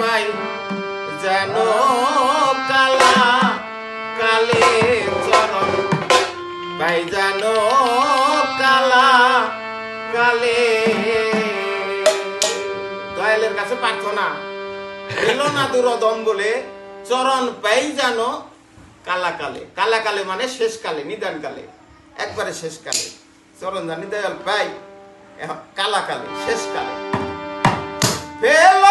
ভাই, জানো কালা, কালে চরণ। ভাই, জানো কালা, কালে। দয়ালের কাছে প্রার্থনা। এলো না দুরদম বলে চরণ পাই জানো কালাকালে কালাকালে মানে শেষকালে নিদানকালে একবারে শেষকালে চরণ জানি দয়াল পাই এখন কালাকালে শেষকালে পেল